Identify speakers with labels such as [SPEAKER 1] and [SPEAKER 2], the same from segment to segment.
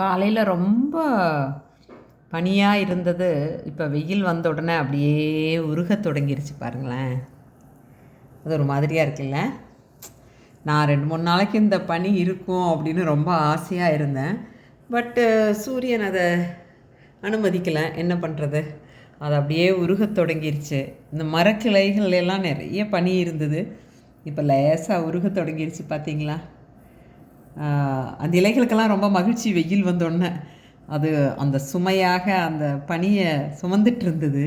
[SPEAKER 1] காலையில் ரொம்ப பனியாக இருந்தது. இப்போ வெயில் வந்த உடனே அப்படியே உருக தொடங்கிருச்சு பாருங்களேன். அது ஒரு மாதிரியாக இருக்குல்ல? நான் ரெண்டு மூணு நாளைக்கு இந்த பனி இருக்கும் அப்படின்னு ரொம்ப ஆசையாக இருந்தேன். பட்டு சூரியன் அதை அனுமதிக்கலை. என்ன பண்ணுறது அது அப்படியே உருக தொடங்கிருச்சு. இந்த மரக்கிளைகள் எல்லாம் நிறைய பனி இருந்தது. இப்போ லேசாக உருக தொடங்கிருச்சு பார்த்தீங்களா அந்த இலைகளுக்கெல்லாம் ரொம்ப மகிழ்ச்சி வெயில் வந்தோடனே. அது அந்த சுமையாக அந்த பனியை சுமந்துட்டு இருந்தது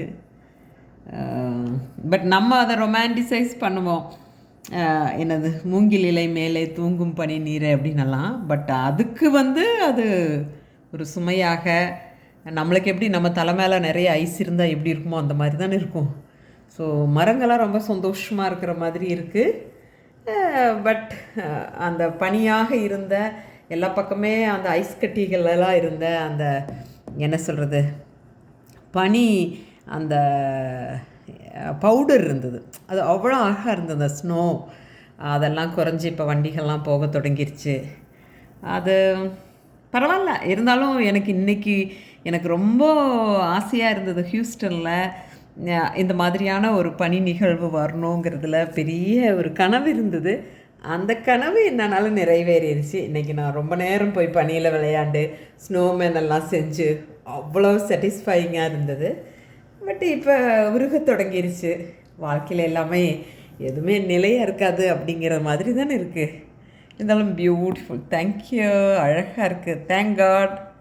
[SPEAKER 1] பட் நம்ம அதை ரொமான்டிசைஸ் பண்ணுவோம். என்னது மூங்கில் இலை மேலே தூங்கும் பனி நீரை அப்படின்னலாம் பட் அதுக்கு வந்து அது ஒரு சுமையாக நம்மளுக்கு எப்படி நம்ம தலை மேலே நிறைய ஐஸ் இருந்தால் எப்படி இருக்குமோ அந்த மாதிரி தானே இருக்கும். ஸோ மரங்கள்லாம் ரொம்ப சந்தோஷமாக இருக்கிற மாதிரி இருக்குது பட் அந்த பனியாக இருந்த எல்லா பக்கமே அந்த ஐஸ் கட்டிகளெல்லாம் இருந்த அந்த என்ன சொல்கிறது பனி அந்த பவுடர் இருந்தது. அது அவ்வளோ அழகாக இருந்தது அந்த ஸ்னோ அதெல்லாம் குறைஞ்சி இப்போ வண்டிகள்லாம் போக தொடங்கிருச்சு. அது பரவாயில்ல. இருந்தாலும் எனக்கு இன்னைக்கு எனக்கு ரொம்ப ஆசையாக இருந்தது ஹியூஸ்டனில். இந்த மாதிரியான ஒரு பணி நிகழ்வு வரணுங்கிறதுல பெரிய ஒரு கனவு இருந்தது. அந்த கனவு என்னால் நிறைவேறிடுச்சு இன்றைக்கி நான் ரொம்ப நேரம் போய் பனியில் விளையாண்டு ஸ்னோமேன் எல்லாம் செஞ்சு அவ்வளோ சாட்டிஸ்ஃபைங்காக இருந்தது. பட் இப்போ உருக தொடங்கிருச்சு. வாழ்க்கையில் எல்லாமே எதுவுமே நிலையாக இருக்காது அப்படிங்கிற மாதிரி தானே இருக்குது இருந்தாலும் பியூட்டிஃபுல் தேங்க்யூ அழகாக இருக்குது தேங்க் காட்